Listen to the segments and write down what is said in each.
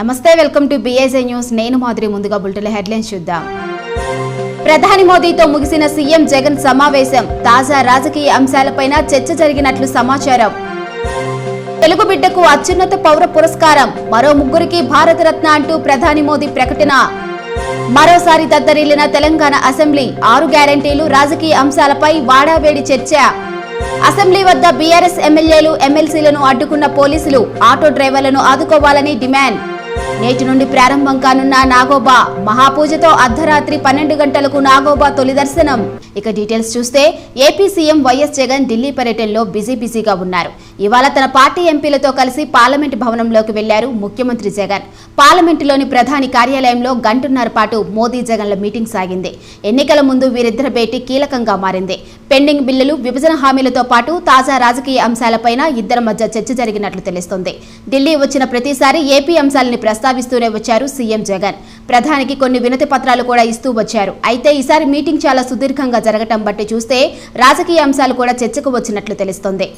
నమస్తే welcome to BSI news నేను మాదిరి ముందుగా బులెటిన్ హెడ్లైన్స్ చూద్దాం. ప్రధాని మోదీతో ముగిసిన సీఎం జగన్ సమావేశం తాజా రాజకీయ అంశాలపైన చర్చ జరిగినట్లు సమాచారం. తెలుగు బిడ్డకు అత్యున్నత పౌర పురస్కారం మరో ముగ్గురికి భారతరత్న అంటూ ప్రధాని మోదీ ప్రకటన. మరోసారి దద్దరిల్లిన తెలంగాణ అసెంబ్లీ ఆరు గ్యారంటీలు రాజకీయ అంశాలపై వాడావేడి చర్చ. అసెంబ్లీ వద్ద బీఆర్ఎస్ ఎమ్మెల్యేలు ఎమ్మెల్సీలను అడ్డుకున్న పోలీసులు ఆటో డ్రైవర్లను ఆదుకోవాలని డిమాండ్. నేటి నుండి ప్రారంభం కానున్న నాగోబా మహాపూజతో అర్ధరాత్రి పన్నెండు గంటలకు నాగోబా తొలి దర్శనం. ఇక డీటెయిల్స్ చూస్తే AP CM YS Jagan Delhi పర్యటనలో బిజీ బిజీగా ఉన్నారు. ఇవాళ తన పార్టీ ఎంపీలతో కలిసి పార్లమెంట్ భవనంలోకి వెళ్ళారు ముఖ్యమంత్రి జగన్. పార్లమెంటులోని ప్రధాని కార్యాలయంలో గంటన్నర పాటు మోదీ జగన్ల మీటింగ్ సాగింది. ఎన్నికల ముందు వీరిద్దరి భేటీ కీలకంగా మారింది. పెండింగ్ బిల్లులు విభజన హామీలతో పాటు తాజా రాజకీయ అంశాలపైన ఇద్దరి మధ్య చర్చ జరిగినట్లు తెలుస్తోంది. ఢిల్లీ వచ్చిన ప్రతిసారి ఏపీ అంశాలని ప్రస్తావిస్తూనే వచ్చారు సీఎం జగన్. ప్రధానికి కొన్ని వినతి పత్రాలు కూడా ఇస్తూ వచ్చారు. అయితే ఈసారి మీటింగ్ చాలా సుదీర్ఘంగా జరగటం బట్టి చూస్తే రాజకీయ అంశాలు కూడా చర్చకు వచ్చినట్లు తెలుస్తోంది.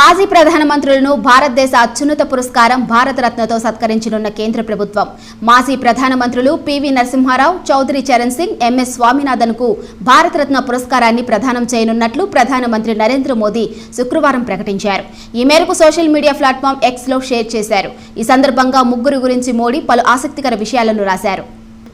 మాజీ ప్రధానమంత్రులను భారతదేశ అత్యున్నత పురస్కారం భారతరత్నతో సత్కరించనున్న కేంద్ర ప్రభుత్వం. మాజీ ప్రధానమంత్రులు పివి నరసింహారావు చౌదరి చరణ్ సింగ్ ఎంఎస్ స్వామినాథన్కు భారతరత్న పురస్కారాన్ని ప్రదానం చేయనున్నట్లు ప్రధానమంత్రి నరేంద్ర మోదీ శుక్రవారం ప్రకటించారు. ఈ మేరకు సోషల్ మీడియా ప్లాట్ఫామ్ ఎక్స్లో షేర్ చేశారు. ఈ సందర్భంగా ముగ్గురు గురించి మోడీ పలు ఆసక్తికర విషయాలను రాశారు.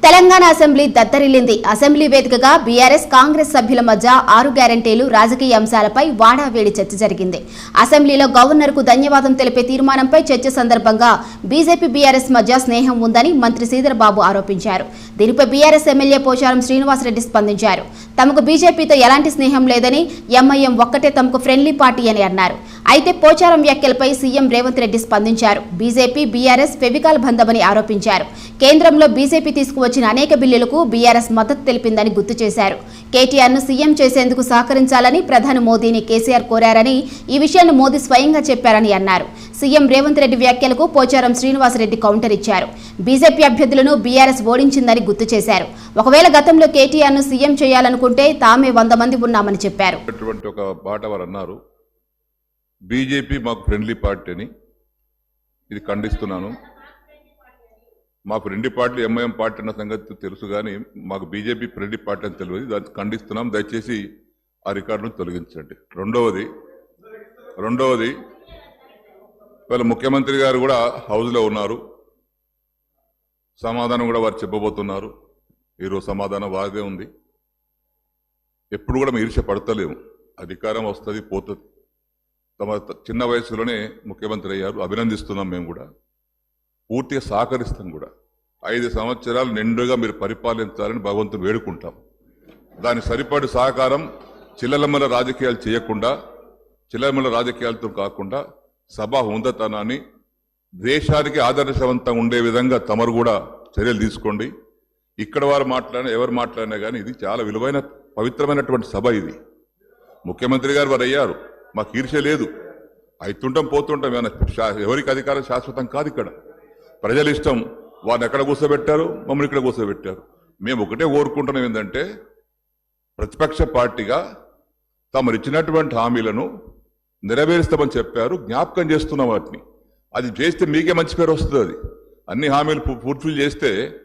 తెలంగాణ అసెంబ్లీ దద్దరిల్లింది. అసెంబ్లీ వేదికగా బీఆర్ఎస్ కాంగ్రెస్ సభ్యుల మధ్య ఆరు గ్యారంటీలు రాజకీయ అంశాలపై వాడావేడి చర్చ జరిగింది. అసెంబ్లీలో గవర్నర్కు ధన్యవాదం తెలిపే తీర్మానంపై చర్చ సందర్భంగా బీజేపీ బీఆర్ఎస్ మధ్య స్నేహం ఉందని మంత్రి శ్రీధర్బాబు ఆరోపించారు. దీనిపై బీఆర్ఎస్ ఎమ్మెల్యే పోచారం శ్రీనివాసరెడ్డి స్పందించారు. తమకు బీజేపీతో ఎలాంటి స్నేహం లేదని ఎంఐఎం ఒక్కటే తమకు ఫ్రెండ్లీ పార్టీ అని అన్నారు. అయితే పోచారం వ్యాఖ్యలపై సీఎం రేవంత్ రెడ్డి స్పందించారు. బీజేపీ బీఆర్ఎస్ ఫెవికాల్ బంధమని ఆరోపించారు. కేంద్రంలో బీజేపీ తీసుకువచ్చిన అనేక బిల్లులకు బీఆర్ఎస్ మద్దతు తెలిపిందని గుర్తు చేశారు. కేటీఆర్ను సీఎం చేసేందుకు సహకరించాలని ప్రధాని మోదీని కేసీఆర్ కోరారని ఈ విషయాన్ని మోదీ స్వయంగా చెప్పారని అన్నారు. సీఎం రేవంత్ రెడ్డి వ్యాఖ్యలకు పోచారం శ్రీనివాసరెడ్డి కౌంటర్ ఇచ్చారు. బీజేపీ అభ్యర్థులను బీఆర్ఎస్ ఓడించిందని గుర్తు చేశారు. ఒకవేళ గతంలో కేటీఆర్ను సీఎం చేయాలనుకుంటే తామే వంద మంది ఉన్నామని చెప్పారు. బీజేపీ మాకు ఫ్రెండ్లీ పార్టీ అని ఇది ఖండిస్తున్నాను. మాకు రెండు పార్టీలు ఎంఐఎం పార్టీ అన్న సంగతి తెలుసు కానీ మాకు బీజేపీ ఫ్రెండ్లీ పార్టీ అని తెలియదు. దాన్ని ఖండిస్తున్నాం. దయచేసి ఆ రికార్డును తొలగించండి. రెండవది రెండవది ఇవాళ ముఖ్యమంత్రి గారు కూడా హౌస్లో ఉన్నారు. సమాధానం కూడా వారు చెప్పబోతున్నారు. ఈరోజు సమాధానం వారిదే ఉంది. ఎప్పుడు కూడా మేము ఈర్ష్య పడతలేము. అధికారం వస్తుంది పోతుంది. తమ చిన్న వయసులోనే ముఖ్యమంత్రి అయ్యారు. అభినందిస్తున్నాం మేము కూడా. పూర్తిగా సహకరిస్తాం కూడా. ఐదు సంవత్సరాలు నిండుగా మీరు పరిపాలించాలని భగవంతుని వేడుకుంటాం. దాని సరిపడి సహకారం చిల్లలమల రాజకీయాలు చేయకుండా చిల్లలమల రాజకీయాలతో కాకుండా సభా ఉందతనాన్ని దేశానికి ఆదర్శవంతంగా ఉండే విధంగా తమరు కూడా చర్యలు తీసుకోండి. ఇక్కడ వారు మాట్లాడినా ఎవరు మాట్లాడినా కానీ ఇది చాలా విలువైన పవిత్రమైనటువంటి సభ ఇది. ముఖ్యమంత్రి గారు వారు అయ్యారు. మాకు ఈర్ష లేదు. అవుతుంటాం పోతుంటాం. ఏమైనా శా- ఎవరికి అధికారం శాశ్వతం కాదు ఇక్కడ. ప్రజల ఇష్టం వారిని ఎక్కడ కూర్చోబెట్టారు? మమ్మల్ని ఇక్కడ కూర్చోబెట్టారు. మేము ఒకటే కోరుకుంటున్నాం ఏంటంటే ప్రతిపక్ష పార్టీగా తమరు ఇచ్చినటువంటి హామీలను నెరవేరుస్తామని చెప్పారు జ్ఞాపకం చేస్తున్నాం వాటిని. అది చేస్తే మీకే మంచి పేరు వస్తుంది అది. అన్ని హామీలు ఫు- చేస్తే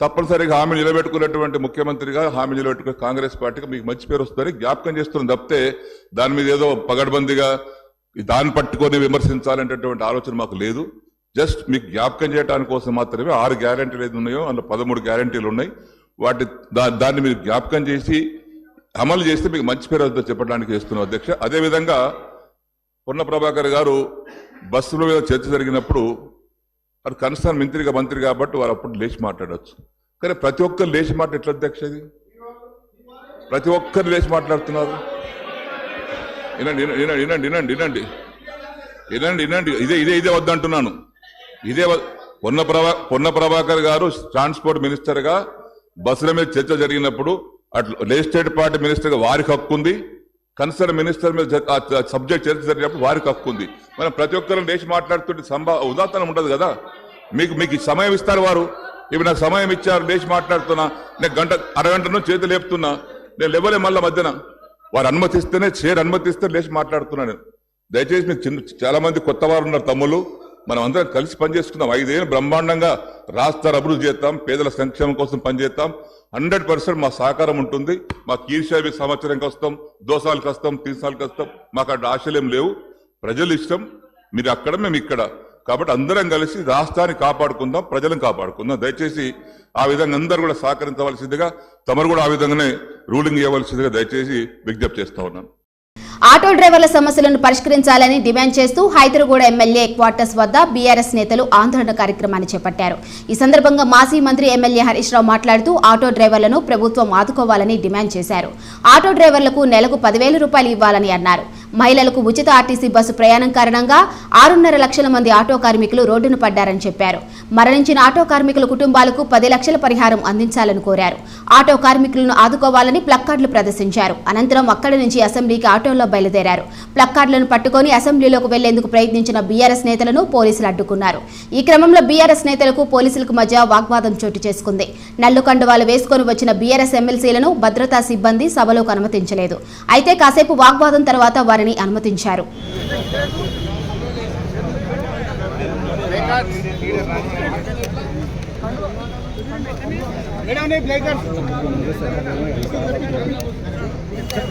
తప్పనిసరిగా హామీ నిలబెట్టుకున్నటువంటి ముఖ్యమంత్రిగా హామీ నిలబెట్టుకునే కాంగ్రెస్ పార్టీకి మీకు మంచి పేరు వస్తుందని జ్ఞాపకం చేస్తున్నాం. తప్పితే దాని మీద ఏదో పగడ్బందీగా దాన్ని పట్టుకొని విమర్శించాలనేటటువంటి ఆలోచన మాకు లేదు. జస్ట్ మీకు జ్ఞాపకం చేయడానికి కోసం మాత్రమే ఆరు గ్యారంటీలు ఏది ఉన్నాయో అందులో పదమూడు గ్యారంటీలు ఉన్నాయి. వాటి దా- దాన్ని మీరు జ్ఞాపకం చేసి అమలు చేస్తే మీకు మంచి పేరు వద్ద చెప్పడానికి చేస్తున్నాం అధ్యక్ష. అదేవిధంగా పొన్న ప్రభాకర్ గారు బస్సుల మీద చర్చ జరిగినప్పుడు వారు కన్సర్న్ మంత్రిగా మంత్రి కాబట్టి వారు అప్పుడు లేచి మాట్లాడవచ్చు కానీ ప్రతి ఒక్కరు లేచి మాట ఎట్లా అధ్యక్ష ఇది? ప్రతి ఒక్కరు లేచి మాట్లాడుతున్నారు. వినండి వినండి వినండి వినండి వినండి. వినండి వినండి. ఇదే ఇదే ఇదే వద్దంటున్నాను. ఇదే పొన్న ప్రభా పొన్న ప్రభాకర్ గారు ట్రాన్స్పోర్ట్ మినిస్టర్గా బస్సుల మీద చర్చ జరిగినప్పుడు అట్లా లెజిస్లేటివ్ పార్టీ మినిస్టర్గా వారికి హక్కు ఉంది. కన్సర్న్ మినిస్టర్ మీద సబ్జెక్ట్ చర్చ జరిగినప్పుడు వారికి హక్కు ఉంది. మనం ప్రతి ఒక్కరు లేచి మాట్లాడుతుంటే సంభా ఉదాహరణ ఉండదు కదా. మీకు మీకు సమయం ఇస్తారు వారు. ఇప్పుడు నాకు సమయం ఇచ్చారు లేచి మాట్లాడుతున్నా. నేను గంట అరగంట నుంచి చేతి లేపుతున్నా. నేను లేవలే మళ్ళీ మధ్యన. వారు అనుమతిస్తేనే చైర్ అనుమతిస్తే లేచి మాట్లాడుతున్నా నేను. దయచేసి మీరు చిన్న చాలా మంది కొత్త వారు ఉన్నారు తమ్ముళ్ళు. మనం అందరం కలిసి పనిచేసుకుందాం. ఐదేళ్ళు బ్రహ్మాండంగా రాష్ట్ర అభివృద్ధి చేస్తాం పేదల సంక్షేమం కోసం పనిచేస్తాం హండ్రెడ్ పర్సెంట్ మా సహకారం ఉంటుంది. మా కీర్షాభి సంవత్సరంకి వస్తాం దోసాలకు వస్తాం తీసాలకు వస్తాం. మాకు అక్కడ ఆశలేం లేవు. ప్రజలు ఇష్టం. మీరు అక్కడ మేము ఇక్కడ. కాబట్టి అందరం కలిసి రాష్ట్రాన్ని కాపాడుకుందాం ప్రజలను కాపాడుకుందాం. దయచేసి ఆ విధంగా అందరూ కూడా సహకరించవలసిందిగా తమరు కూడా ఆ విధంగానే రూలింగ్ ఇవ్వవలసిందిగా దయచేసి విజ్ఞప్తి చేస్తా ఉన్నాను ఆటో డ్రైవర్ల సమస్యలను పరిష్కరించాలని డిమాండ్ చేస్తూ హైదరాబాద్ ఎమ్మెల్యే క్వార్టర్స్ వద్ద బీఆర్ఎస్ నేతలు ఆందోళన కార్యక్రమాన్ని చేపట్టారు. ఈ సందర్భంగా మాజీ మంత్రి ఎమ్మెల్యే హరీష్ రావు మాట్లాడుతూ ఆటో డ్రైవర్లను ప్రభుత్వం ఆదుకోవాలని డిమాండ్ చేశారు. ఆటో డ్రైవర్లకు నెలకు పదివేల రూపాయలు ఇవ్వాలని అన్నారు. మహిళలకు ఉచిత ఆర్టీసీ బస్సు ప్రయాణం కారణంగా ఆరున్నర లక్షల మంది ఆటో కార్మికులు రోడ్డును పడ్డారని చెప్పారు. మరణించిన ఆటో కార్మికుల కుటుంబాలకు పది లక్షల పరిహారం అందించాలని కోరారు. ఆటో కార్మికులను ఆదుకోవాలని ప్లక్కార్డులు ప్రదర్శించారు. అనంతరం అక్కడి నుంచి అసెంబ్లీకి ఆటోలో బయలుదేరారు. ప్లక్కార్డులను పట్టుకొని అసెంబ్లీలోకి వెళ్ళేందుకు ప్రయత్నించిన బీఆర్ఎస్ నేతలను పోలీసులు అడ్డుకున్నారు. ఈ క్రమంలో బీఆర్ఎస్ నేతలకు పోలీసులకు మధ్య వాగ్వాదం చోటు చేసుకుంది. నల్లు కండువాలు వేసుకొని వచ్చిన బీఆర్ఎస్ ఎమ్మెల్సీలను భద్రతా సిబ్బంది సభలోకి అనుమతించలేదు. అయితే కాసేపు వాగ్వాదం తర్వాత వారిని అనుమతించారు.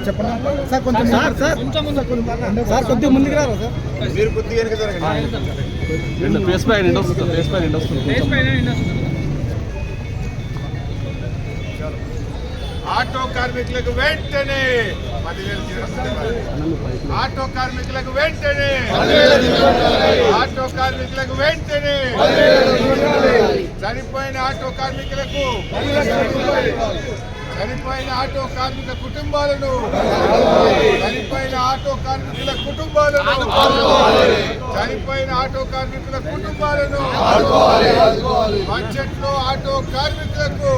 చెప్పండి సార్ కొంచెం సార్ సార్ సార్ కొద్దిగా ముందుకు రారా సార్? మీరు కొద్దిగా ఫేస్ పై నిండి వస్తుంది ఫేస్ పై నిండి ఆటో కార్మికులకు వెంటనే. ఆటో కార్మికులకు వెంటనే ఆటో కార్మికులకు వెంటనే చనిపోయిన ఆటో కార్మికులకు చనిపోయిన ఆటో కార్మిక కుటుంబాలను చనిపోయిన ఆటో కార్మికుల కుటుంబాలను చనిపోయిన ఆటో కార్మికుల కుటుంబాలను బడ్జెట్లో ఆటో కార్మికులకు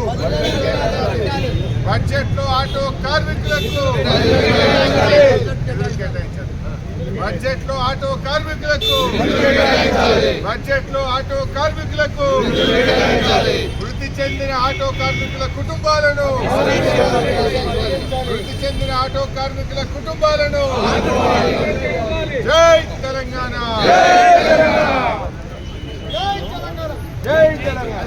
బడ్జెట్లో ఆటో కార్మికులకు బడ్జెట్లో ఆటో కార్మికులకు బడ్జెట్లో ఆటో కార్మికులకు వృద్ధి చెందిన ఆటో కార్మికుల కుటుంబాలను వృద్ధి చెందిన ఆటో కార్మికుల కుటుంబాలను జై తెలంగాణ జై తెలంగాణ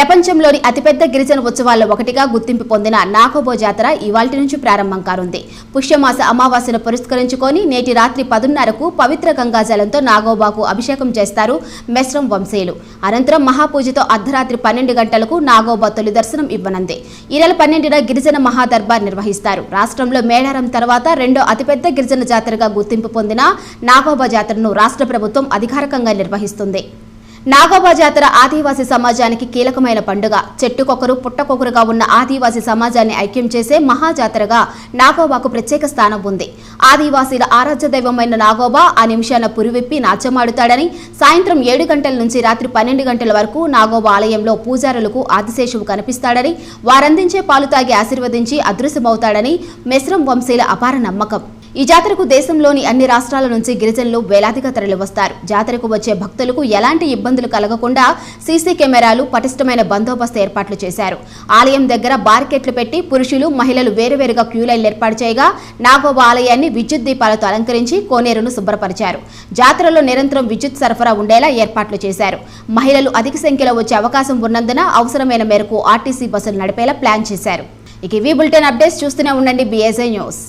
ప్రపంచంలోని అతిపెద్ద గిరిజన ఉత్సవాల్లో ఒకటిగా గుర్తింపు పొందిన నాగోబో జాతర ఇవాల్టి నుంచి ప్రారంభం కానుంది. పుష్యమాస అమావాస్యను పురస్కరించుకొని నేటి రాత్రి పదున్నరకు పవిత్ర గంగాజలంతో నాగోబాకు అభిషేకం చేస్తారు మెస్రం వంశీయులు. అనంతరం మహాపూజతో అర్ధరాత్రి పన్నెండు గంటలకు నాగోబా తొలి దర్శనం ఇవ్వనుంది. ఈ నెల పన్నెండున గిరిజన మహాదర్బార్ నిర్వహిస్తారు. రాష్ట్రంలో మేడారం తర్వాత రెండో అతిపెద్ద గిరిజన జాతరగా గుర్తింపు పొందిన నాగోబా జాతరను రాష్ట్ర ప్రభుత్వం అధికారికంగా నిర్వహిస్తుంది. నాగోబా జాతర ఆదివాసీ సమాజానికి కీలకమైన పండుగ. చెట్టుకొకరు పుట్టకొకరుగా ఉన్న ఆదివాసీ సమాజాన్ని ఐక్యం చేసే మహాజాతరగా నాగోబాకు ప్రత్యేక స్థానం ఉంది. ఆదివాసీల ఆరాధ్య దైవమైన నాగోబా ఆ నిమిషాన పురివిప్పి నాట్యమాడుతాడని సాయంత్రం ఏడు గంటల నుంచి రాత్రి పన్నెండు గంటల వరకు నాగోబా ఆలయంలో పూజారులకు ఆదిశేషువు కనిపిస్తాడని వారందించే పాలు తాగి ఆశీర్వదించి అదృశ్యమవుతాడని మెస్రం వంశీల అపార నమ్మకం. ఈ జాతరకు దేశంలోని అన్ని రాష్ట్రాల నుంచి గిరిజనులు వేలాదిగా తరలివస్తారు. జాతరకు వచ్చే భక్తులకు ఎలాంటి ఇబ్బందులు కలగకుండా సీసీ కెమెరాలు పటిష్టమైన బందోబస్తు ఏర్పాట్లు చేశారు. ఆలయం దగ్గర బార్కెట్లు పెట్టి పురుషులు మహిళలు వేరువేరుగా క్యూ లైన్లు ఏర్పాటు చేయగా నాగోబా ఆలయాన్ని విద్యుత్ దీపాలతో అలంకరించి కోనేరును శుభ్రపరిచారు. జాతరలో నిరంతరం విద్యుత్ సరఫరా ఉండేలా ఏర్పాట్లు చేశారు. మహిళలు అధిక సంఖ్యలో వచ్చే అవకాశం ఉన్నందున అవసరమైన మేరకు ఆర్టీసీ బస్సులు నడిపేలా ప్లాన్ చేశారు. ఇక ఇవి బులెటిన్ అప్డేట్స్. చూస్తూనే ఉండండి బీఎస్ఐ న్యూస్